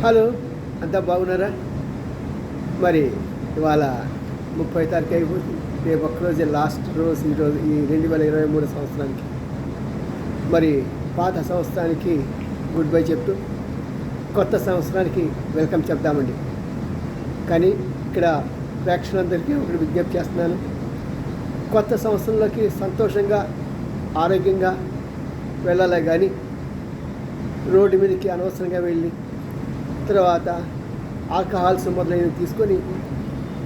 Hello అంతా బాగున్నారా? మరి ఇవాళ ముప్పై తారీఖు అయిపోతుంది. రేపు ఒక్కరోజే లాస్ట్ రోజు ఈరోజు ఈ రెండు వేల ఇరవై మూడు సంవత్సరానికి. మరి పాత సంవత్సరానికి గుడ్ బై చెప్తూ కొత్త సంవత్సరానికి వెల్కమ్ చెప్దామండి. కానీ ఇక్కడ ప్రేక్షకులందరికీ ఒకటి విజ్ఞప్తి చేస్తున్నాను. కొత్త సంవత్సరంలోకి సంతోషంగా ఆరోగ్యంగా వెళ్ళాలి కానీ రోడ్డు మీదకి అనవసరంగా వెళ్ళి తర్వాత ఆల్కహాల్స్ మొదలైనవి తీసుకొని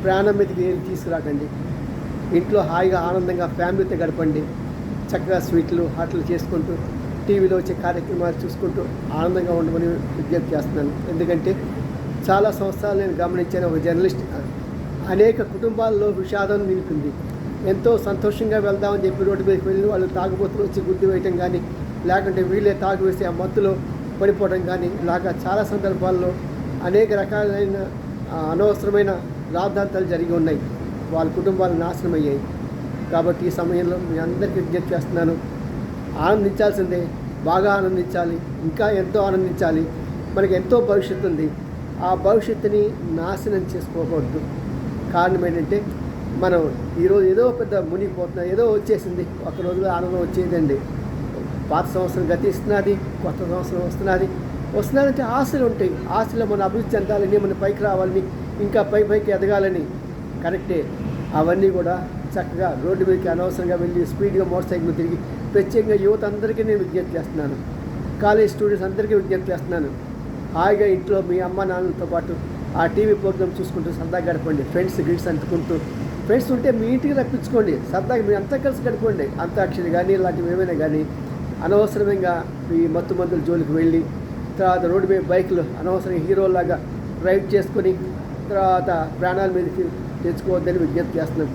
ప్రాణం మీదకి ఏం తీసుకురాకండి. ఇంట్లో హాయిగా ఆనందంగా ఫ్యామిలీతో గడపండి. చక్కగా స్వీట్లు హాట్లు చేసుకుంటూ టీవీలో వచ్చే కార్యక్రమాలు చూసుకుంటూ ఆనందంగా ఉండమని విజ్ఞప్తి చేస్తున్నాను. ఎందుకంటే చాలా సంవత్సరాలు నేను గమనించాను ఒక జర్నలిస్ట్ అనేక కుటుంబాల్లో విషాదం నిలిపింది. ఎంతో సంతోషంగా వెళ్దామని చెప్పి రోడ్డు మీదకి వెళ్ళి వాళ్ళు తాగుబోతులు వచ్చి గుడ్డు వేయటం కానీ లేకుంటే వీళ్ళే తాగు వేసి ఆ మత్తులో పడిపోవడం కానీ ఇలాగా చాలా సందర్భాల్లో అనేక రకాలైన అనవసరమైన రాద్ధాంతాలు జరిగి ఉన్నాయి. వాళ్ళ కుటుంబాలు నాశనం అయ్యాయి. కాబట్టి ఈ సమయంలో మీ అందరికీ విజ్ఞప్తి చేస్తున్నాను. ఆనందించాల్సిందే బాగా ఆనందించాలి ఇంకా ఎంతో ఆనందించాలి. మనకి ఎంతో భవిష్యత్తు ఉంది. ఆ భవిష్యత్తుని నాశనం చేసుకోకూడదు. కారణం ఏంటంటే మనం ఈరోజు ఏదో పెద్ద మునిగిపోతున్నా ఏదో వచ్చేసింది. ఒక రోజులో ఆనందం వచ్చేదండి. పాత సంవత్సరం గతిస్తున్నది కొత్త సంవత్సరం వస్తున్నది. వస్తున్నదంటే ఆశలు ఉంటాయి. ఆశలు మన అభివృద్ధి చెందాలని మన పైకి రావాలని ఇంకా పై పైకి ఎదగాలని. కరెక్టే. అవన్నీ కూడా చక్కగా రోడ్డు మీదకి అనవసరంగా వెళ్ళి స్పీడ్గా మోటార్ సైకిల్ తిరిగి ప్రత్యేకంగా యువత అందరికీ నేను విజ్ఞప్తి చేస్తున్నాను. కాలేజ్ స్టూడెంట్స్ అందరికీ విజ్ఞప్తి చేస్తున్నాను. హాయిగా ఇంట్లో మీ అమ్మ నాన్నలతో పాటు ఆ టీవీ ప్రోగ్రామ్ చూసుకుంటూ సరదాగా గడపండి. ఫ్రెండ్స్ గిడ్స్ అంటుకుంటూ ఫ్రెండ్స్ ఉంటే మీ ఇంటికి రప్పించుకోండి. సరదాగా మీరు అంతా కలిసి గడపండి అంతాక్షరి కానీ ఇలాంటివి ఏమైనా కానీ అనవసరంగా ఈ మత్తు మందుల జోలికి వెళ్ళి తర్వాత రోడ్డు మీద బైకులు అనవసరంగా హీరోలాగా డ్రైవ్ చేసుకొని తర్వాత ప్రాణాల మీదకి తెచ్చుకోవద్దని విజ్ఞప్తి చేస్తున్నాం.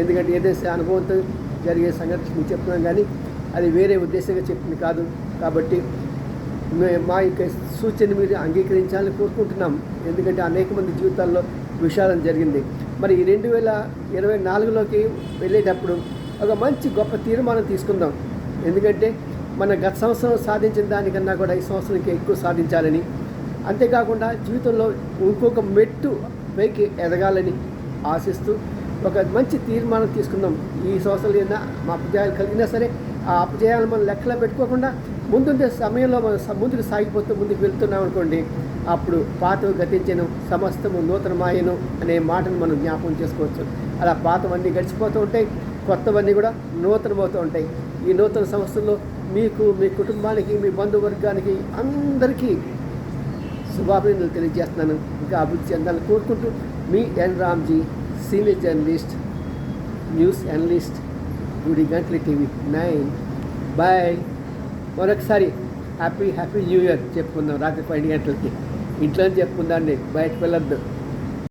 ఎందుకంటే ఏదైతే అనుభవంతో జరిగే సంఘటన మీకు చెప్తున్నాం కానీ అది వేరే ఉద్దేశంగా చెప్పింది కాదు. కాబట్టి మా యొక్క సూచన మీరు అంగీకరించాలని కోరుకుంటున్నాం. ఎందుకంటే అనేక మంది జీవితాల్లో విషాదం జరిగింది. మరి ఈ రెండు వేల ఇరవై నాలుగులోకి వెళ్ళేటప్పుడు ఒక మంచి గొప్ప తీర్మానం తీసుకుందాం. ఎందుకంటే మన గత సంవత్సరం సాధించిన దానికన్నా కూడా ఈ సంవత్సరం ఇంకా ఎక్కువ సాధించాలని. అంతేకాకుండా జీవితంలో ఇంకొక మెట్టు పైకి ఎదగాలని ఆశిస్తూ ఒక మంచి తీర్మానం తీసుకుందాం. ఈ సంవత్సరం ఏదైనా మా అపజయాలు కలిగినా సరే ఆ అపజయాలను మనం లెక్కలో పెట్టుకోకుండా ముందుండే సమయంలో మనం ముందుకు సాగిపోతూ ముందుకు వెళ్తున్నాం అనుకోండి అప్పుడు పాత గతించను సమస్తము నూతనమాయను అనే మాటను మనం జ్ఞాపకం చేసుకోవచ్చు. అలా పాతవన్నీ గడిచిపోతూ ఉంటాయి కొత్తవన్నీ కూడా నూతనమవుతూ ఉంటాయి. ఈ నూతన సంవత్సరంలో మీకు మీ కుటుంబానికి మీ బంధువర్గానికి అందరికీ శుభాభినందనలు తెలియజేస్తున్నాను. ఇంకా అభివృద్ధి చెందాలని కోరుకుంటూ మీ N Ramji senior journalist news analyst గుడి గంటల టీవీ నైన్. బాయ్. మరొకసారి హ్యాపీ హ్యాపీ న్యూ ఇయర్ చెప్పుకుందాం రాత్రి పన్నెండు గంటలకి. ఇంట్లోనే చెప్పుకుందాం అండి. బయటకు వెళ్ళొద్దు.